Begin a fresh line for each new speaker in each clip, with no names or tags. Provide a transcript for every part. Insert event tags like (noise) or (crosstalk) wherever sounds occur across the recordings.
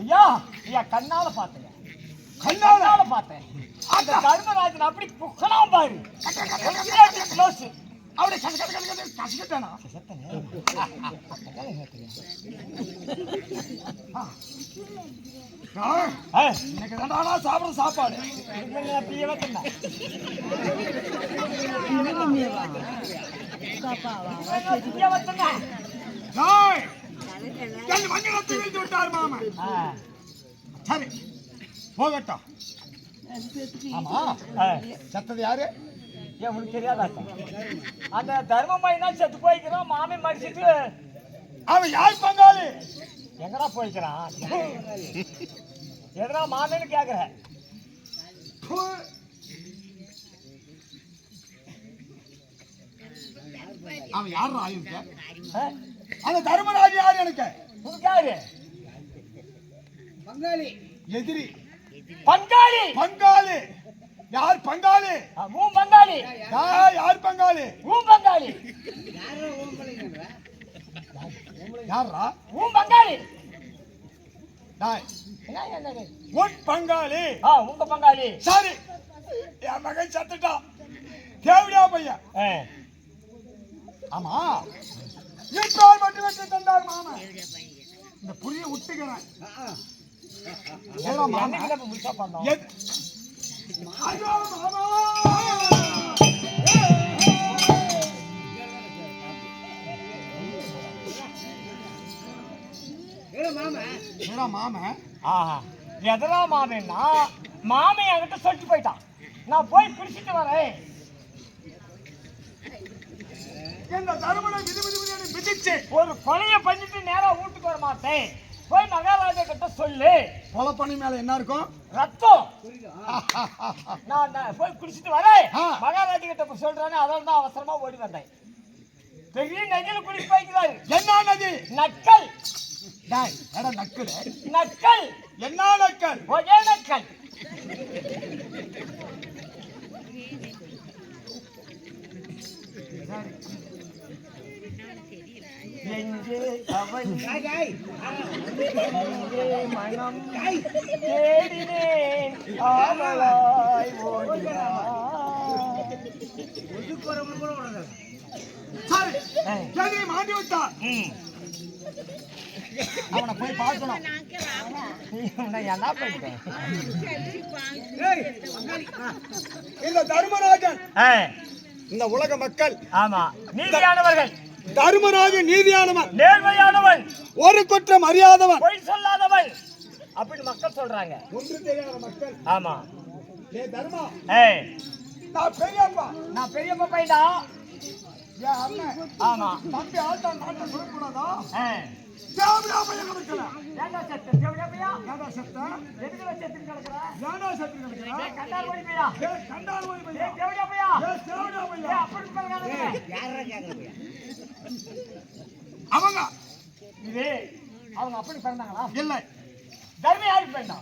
ஐயா ஐயா கண்ணால பார்த்தேன். கண்ணால? பார்த்தேன். அந்த தர்மராஜன் அப்படி புக்கலாம் பாரு. க்ளோஸ் அவளை கச கச கச கச கசக்கிட்டானா எனக்கு தானா சாப்பிட சாப்பாடு அப்படியே வைக்கணும் மஞ்சளத்தை வீழ்த்து விட்டார் மாமன் சரி போகட்டும். ஆமா செத்தது யாரு? ஏன் உனக்கு தெரியாதா? அந்த தர்மமாய் தான் செத்து போய்க்கிறான் மாமி மடிச்சிட்டு. அவன் யார் பங்காளி? எங்கடா போய்க்கிறான்? எதனா மாமின்னு கேக்குற? அவன் யாரும் ஆயுங்க அந்த தர்மராஜ் யாரு எனக்கு? யாரு?
பங்காளி.
எதிரி. பங்காளி. பங்காளி. யார் பங்காளி? உன் பங்காளி. யார் யார் பங்காளி? உன் பங்காளி.
யாரோ
உன் பங்காளி. டாய் உன் பங்காளி. ஆ உங்க பங்காளி. சரி. என் மகன் செத்துட்டான். தேவடியா பையன். ஆமா. இப்பால் மட்டும் வச்சு தந்தார் மாமா. இந்த புரிய விட்டுக்கிறேன். ஏடா மாமே. ஐயோ மாமா. ஆஹா. எதனா மாமேன்னா மாமே அங்கிட்ட சொல்லிட்டு போயிட்டான். நான் போய் பிடிச்சிட்டு வரேன். இந்த தருமனை விதி விதி விதி ஒரு கொலைய பண்ணிட்டு நேரா வீட்டுக்கு வர மாட்டேன். போய் மகாராஜா கிட்ட சொல்லு. கொலை பண்ணி மேல என்ன இருக்கும்? ரத்தம். (laughs) நான் நான் போய் குடிச்சிட்டு வரேன். மகாராஜா கிட்ட போய் சொல்றேன்னு அதனால தான் அவசரமா ஓடி வந்தேன். பெரிய நதியில குளிச்சு போய்க்கிறாரு. என்ன நதி? நக்கல். டாய் எடா நக்கல் நக்கல். என்ன நக்கல்? ஒரே நக்கல். எங்கே அவன்
காய்
எங்கே மனம் தேடினேன் ஆவலாய் மாட்டி விட்டான் அவனை போய் பார்க்கணும் என்ன பண்ணிட்டேன் இந்த தர்மராஜன். இந்த உலக மக்கள்.
ஆமா. நீதியானவர்கள்.
தர்மராஜன் நீதியானவன்.
நேர்மையானவன்.
ஒரு குற்றம் அறியாதவன்.
பொய் சொல்லாதவன். அப்படின்னு மக்கள் சொல்றாங்க.
ஒன்று தெரியாத மக்கள்.
ஆமா.
ஏ தர்மா.
ஏய்.
நான் பெரியப்பா. நான் பெரியப்பா அண்ணன்
ஆமா.
தம்பி ஆட்டா நாட்டை சொல்லக்கூடாதா
ஏய்.
தேவடா பையன் கிடக்கல.
ஏண்டா செத்த. தேவடியா பையா
ஏடா செத்த?
எதுக்கு செத்து கிடக்குற?
ஏடா செத்து கிடக்குறா
ஏய் கண்டார் ஓடி பையா
ஏ கண்டால் ஓடி பையன்
ஏய் தேவடியா பையா
ஏ தேவடா
ஏய்
பையன்
அப்படி சொல்றாங்க
யாரா கேக்குறீங்க?
அவங்க.
இது அவங்க அப்படி பிறந்தாங்களா?
இல்லை.
தர்மம் யாருக்கு பிறந்தா?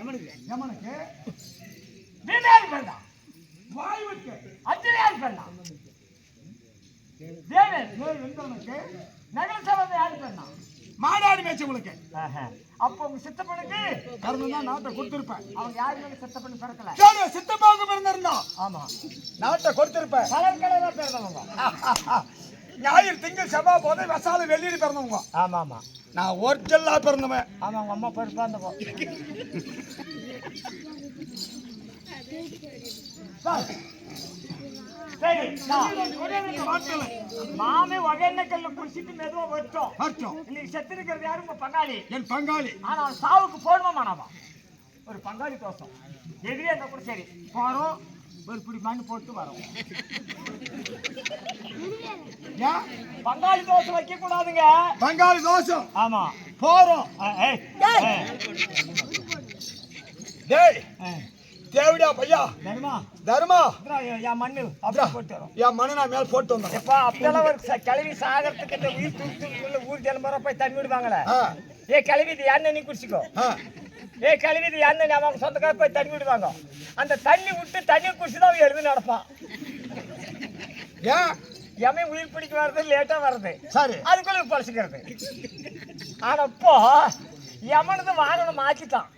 எமனுக்கு.
எமனுக்கு.
பீம யாருக்கு பிறந்தா?
வாய் வைக்க
அர்ஜுன் யாருக்கு பிறந்தா? தேவன்.
ஏய் வெந்தவனுக்கு
நகர சபை யாருக்கு பிறந்தா?
மாடாடி மேய்ச்சவங்களுக்கு
அப்போ உங்க சித்தப்பனுக்கு
கர்மம் தான் நாட்டை கொடுத்திருப்பேன்.
அவங்க யாருமே சித்தப்பனு பிறக்கல?
சரி சித்தப்பாவுக்கு பிறந்திருந்தா
ஆமா.
நாட்டை கொடுத்திருப்பேன்.
கலர் கலரா பிறந்தவங்க.
ஞாயிறு திங்கள் செவ்வாய் போதை வசால வெள்ளியில் பிறந்தவங்க.
ஆமா ஆமா.
நான் ஒரிஜினலா பிறந்தவன்.
ஆமா உங்க அம்மா பெருப்பா இருந்தப்போ. சரி மாமி ஒகேனக்கல்ல குடிச்சிட்டு மெதுவா வச்சோம்
மாற்றம்
இன்னைக்கு செத்து இருக்கிறது யாரு? உங்க பங்காளி.
என் பங்காளி.
ஆனா அவன் சாவுக்கு போடுமா மானாமா ஒரு பங்காளி தோசம். எதிரே இருந்தா கூட சரி. போறோம். ஒரு பிடி மண் போட்டு வரோம். பங்காளி தோசை வைக்க கூடாதுங்க
பங்காளி தோஷம்
ஆமா.
போறோம். டேய். தேவடியா பையா?
தர்மா?
தர்மா?
என் மண்ணு. அப்படியே போட்டு வரோம்
என் மனு நான் மேல போட்டு வந்தேன்
எப்பா அப்பெல்லாம் ஒரு கிளவி சாகறதுக்கு இந்த உயிர் தூக்கத்துக்குள்ள ஊர் ஜனமரம் போய் தண்ணி விடுவாங்களே? ஏ கிளவி இது யாருன்னு நீ குடிச்சிக்கோ. ஏ கிளவி இது யாருன்னு அவங்க சொந்தக்கார போய் தண்ணி விடுவாங்க. அந்த தண்ணி விட்டு தண்ணி குடிச்சு தான் எழுந்து நடப்பான்.
ஏன்
எவன் உயிர் பிடிக்க வர்றது லேட்டா வர்றது?
சரி.
அதுக்குள்ள பழச்சிக்கிறது. ஆனா இப்போ யமனது வாகனம் மாத்திட்டான்.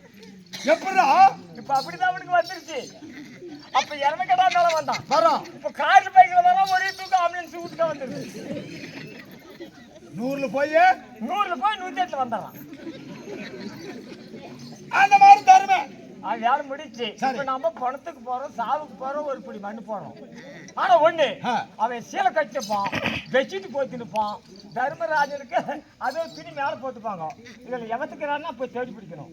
எப்படா?
இப்ப அப்படிதான் அவனுக்கு வந்துருச்சு. அப்ப இறமைக்கடா மேல வந்தான்.
வரோம்
இப்ப கார் பைக்ல வரலாம் ஒரே தூக்கம் ஆம்புலன்ஸ் வீட்டுக்கு வந்துருது
நூறுல போய்
நூறுல போய் நூத்தி எட்டுல வந்துடுறான்
அந்த மாதிரி தருமே.
அது யாரும் முடிச்சு. இப்ப நம்ம பணத்துக்கு போறோம் சாவுக்கு போறோம் ஒரு பிடி மண்ணு போடுறோம். ஆனா ஒண்ணு. அவன் சீலை கட்டிப்பான் பெட்ஷீட் போத்தி நிற்பான் தர்மராஜனுக்கு அதே துணி மேல போட்டுப்பாங்க. இதுல எவத்துக்கிறான்னா போய் தேடி பிடிக்கணும்.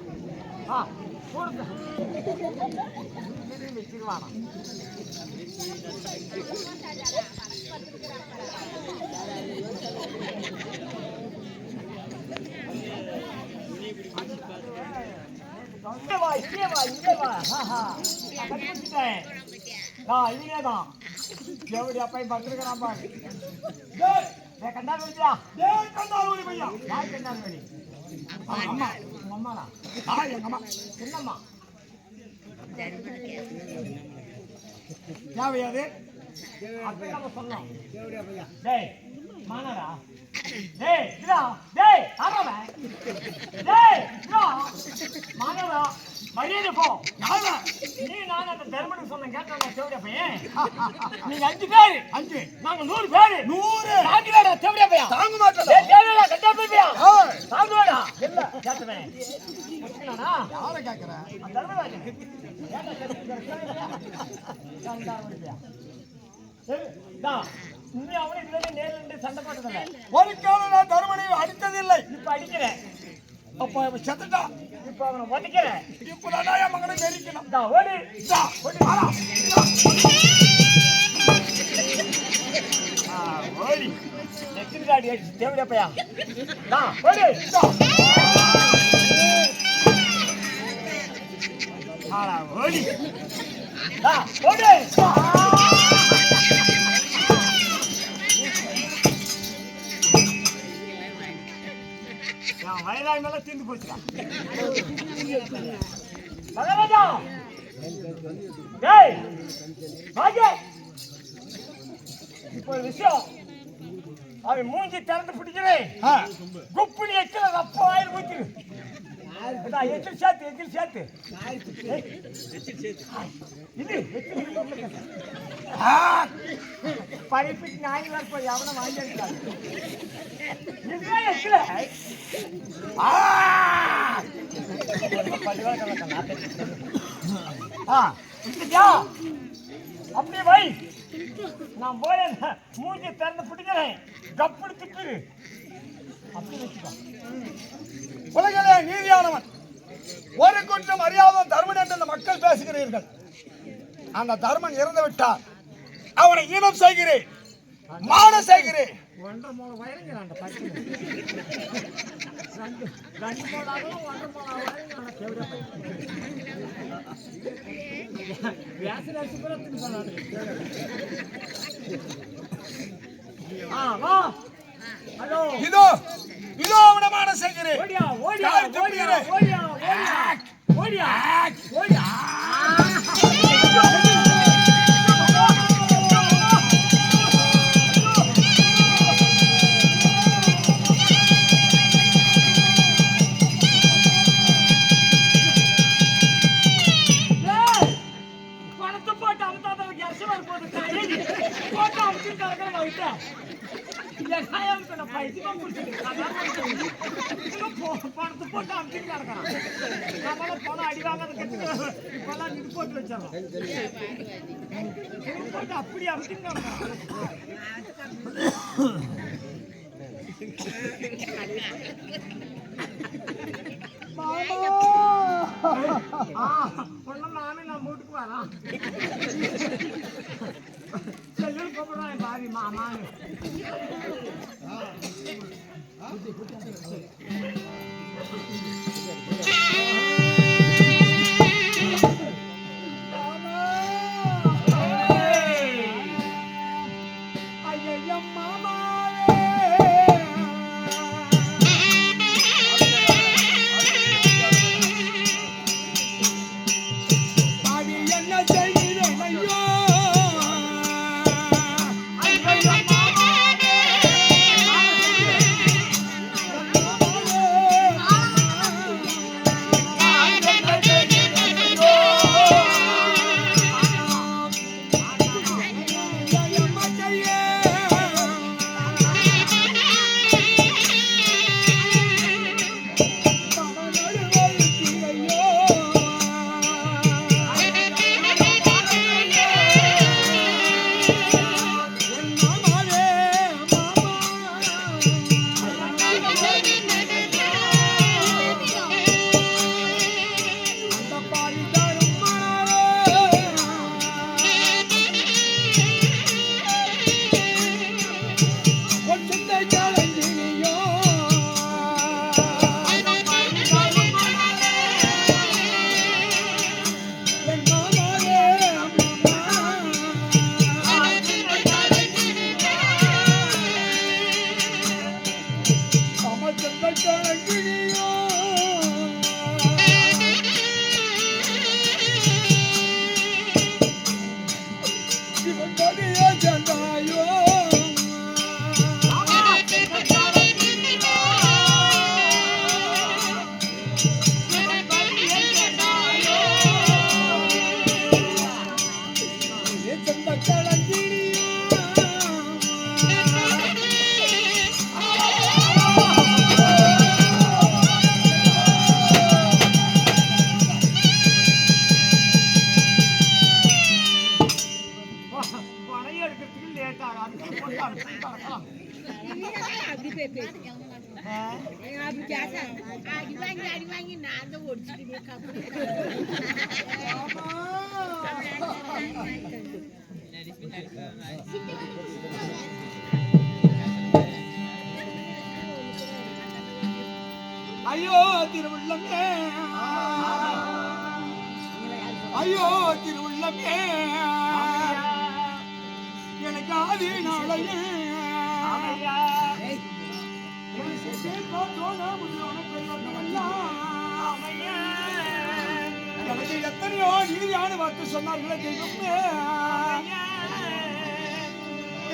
ஆ, இங்கே வா, இங்கே வா, இங்கே வா. ஆஹா. கண்டுபிடிச்சிட்டேன். ஆ, எப்படி அப்பையும் பத்திருக்கிறான் பாரு. டேய், கண்டாரு
பையா.
கண்டாரு அம்மா. உங்க அம்மாடா.
ஆ, எங்க அம்மா.
என்னம்மா?
தேவையா அது?
அப்ப நம்ம சொன்னோம்.
தேவடியா பையா
டேய், மானடா. டேய், இதா, டேய், ஆமாவன். டேய், இதா, மானடா. மரியாதை போ. யாருடா? நீ நான் அந்த தர்மனுக்கு சொன்ன கேட்டா தேவடியா பையன் நீங்க அஞ்சு பேரு
அஞ்சு.
நாங்க நூறு பேரு
நூறு.
தாங்கிடாடா தேவடியா பையன்
தாங்க மாட்டேன்.
ஏய், தேவடியா கண்டா பையா
ஏய்,
தாங்குவாடா இல்ல கேட்டவன் முச்சுக்கலானா
யாரை கேக்குற?
அந்த தர்மராஜன் ஏன்டா கேட்டா கண்டா பையா சரி, டா, நீ அவனை இதுல நேர்ல நின்று சண்டை போட்டதில்ல
ஒரு காலம் நான் தருமனை அடித்ததில்லை
இப்ப அடிக்கிறேன்
அப்ப அவன் செத்துட்டான்
இப்ப அவனை ஒதுக்கிறேன்
இப்ப நான் என் மகனை நெருக்கணும்
டா, ஓடு
இந்தா,
ஓடு
வாடா.
ஓடி காடி அடிச்சு ஆடா, ஓடி டா, தீர்ந்து போச்சுடா மகாராஜா டேய் ராஜா இப்போ ஒரு விஷயம் அவன் மூஞ்சி திறந்து பிடிக்கிறேன்
ஆ,
குப்பிடி எச்சில ரப்ப வாயில் ஊத்திரு இதா, எச்சில் சேர்த்து எச்சில் சேர்த்து. இது பறிப்பிட்டு நாய் எவனை வாங்கி இதுதான்
ஆ.
வை. நான் போய் மூஞ்சி திறந்து பிடிக்கிறேன். கப்புடு திட்டு. அப்படி வச்சுக்கோ.
உலகிலே நீதியானவன். ஒரு குற்றம் அறியாத தர்மன் என்று இந்த மக்கள் பேசுகிறீர்கள். அந்த தர்மன் இறந்து விட்டார் அவனை ஈனம் செய்கிறேன். மாட செய்கிறேன். இதோ இதோ அவனை மான செய்கிறேன்
ஓடியா ஓடியா ஓடியா. ஓடியா வீட்டுக்கு வரோம் பாவி மாமான்னு
ஐயோ திருவுள்ளமே எனக்கு ஆதி நாளையே. எனக்கு எத்தனையோ நீதியான வாக்கு சொன்னார்களே தெய்வமே.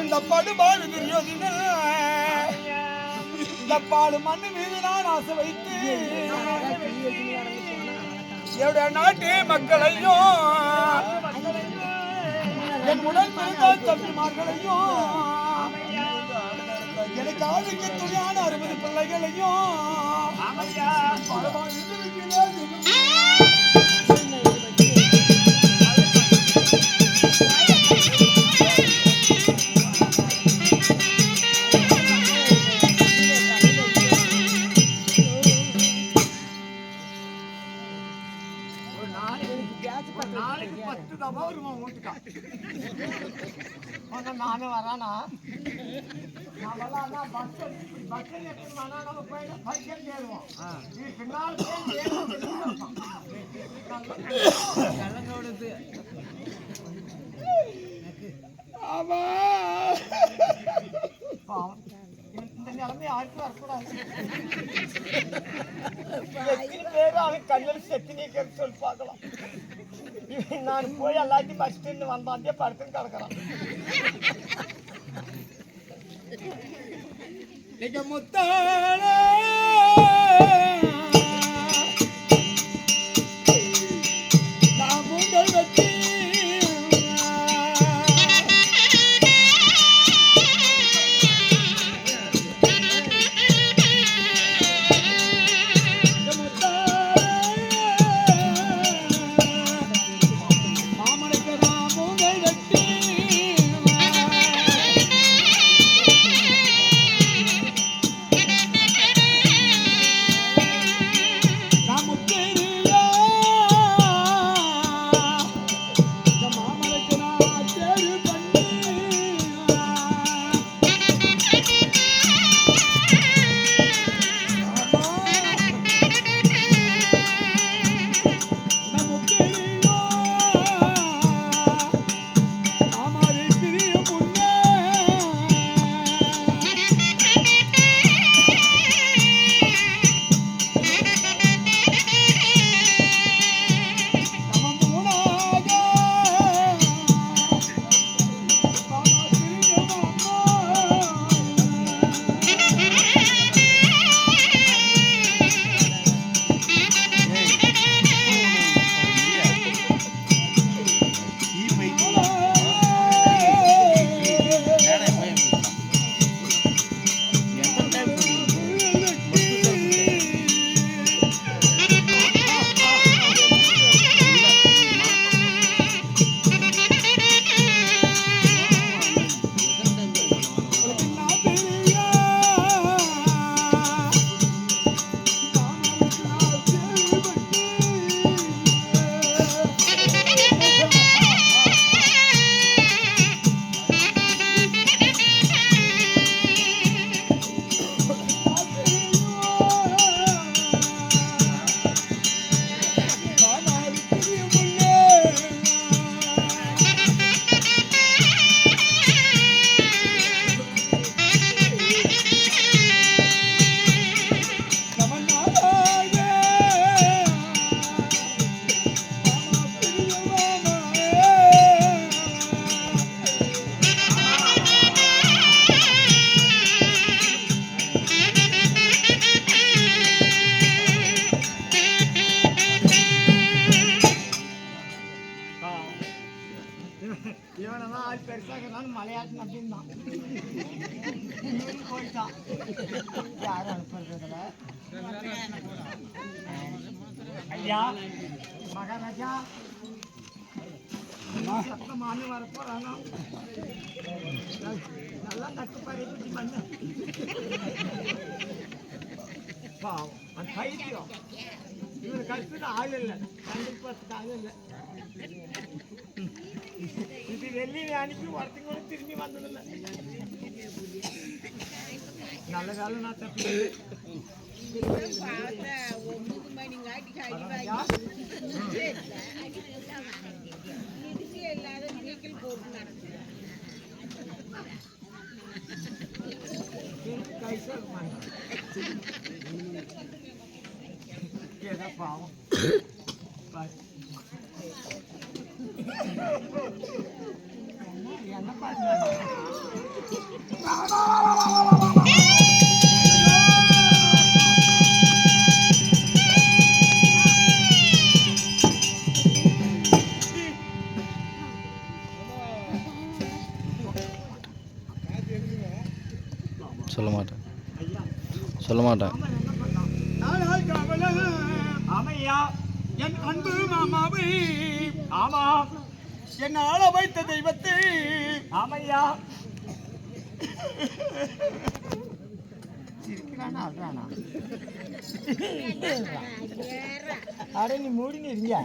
இந்த படுபாடு தெரியோதினல் இந்த பாடு மண்ணு மீது நான் ஆசை வைத்து என்னுடைய நாட்டு மக்களையும் என் உடன் பிறந்த தம்பிமார்களையும் எனக்கு ஆளுக்கு துணையான அறுபது பிள்ளைகளையும்
நாளைக்கு பத்து தபா வருவான் வீட்டுக்கா நானும் வரானா? நான் வரலான்னா பஸ் பஸ் எடுத்துமானா நம்ம போயிட்டு பைக்கே தேடுவோம் நீ பின்னால் போய் ஏறுவோம்.
ஆமா
பாவம். நிலைமை யாருக்கும் வரக்கூடாது கண்ணில் செத்து சொல்லி பார்க்கலாம் நான் போய் எல்லாத்தையும் மஸ்டின்னு வந்தாந்தே படுத்துன்னு கிடக்குறான்
நீங்க முத்தான
சத்தமான வரப்போறாங்க நல்லா நக்கு பறிச்சு பண்ண. பாவம் அந்த பைத்தியம். இவர் கஷ்டத்துக்கு ஆள் இல்லை. கண்டிப்பாக ஆள் இல்லை. இது வெள்ளியை அனுப்பி ஒருத்தங்க கூட திரும்பி வந்ததில்லை. நல்ல காலம் நான் தப்பி
ஒன்பது அடி வாங்கி இதுக்கு இல்லாத நீக்கல் போட்டு நடக்குது
கைசா ஏதோ பாவம் பாரு. என்ன பாருங்க அட நீ மூடினு இருங்க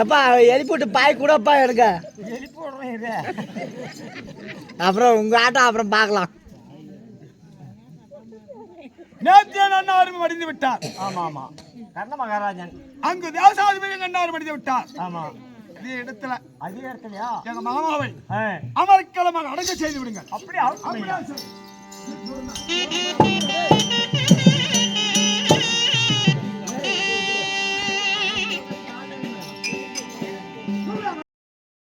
எப்பா எழுப்பிவிட்டு பாய் கூடப்பா எடுக்க.
எழுப்பி விடுறேன் இரு
அப்புறம் உங்க ஆட்டம் அப்புறம் பார்க்கலாம்.
நேத்திய நன்னாரும் மடிந்து விட்டார்.
ஆமா ஆமா. கர்ண மகாராஜன்.
அங்கு தேசாதிபதி நன்னாரும் மடிந்து விட்டார்.
ஆமா.
இதே இடத்துல
அதிக இடத்துலயா
எங்க மாமாவை அமர்க்கலமாக அடங்க செய்து
அவசியம்
அப்படியா. சரி.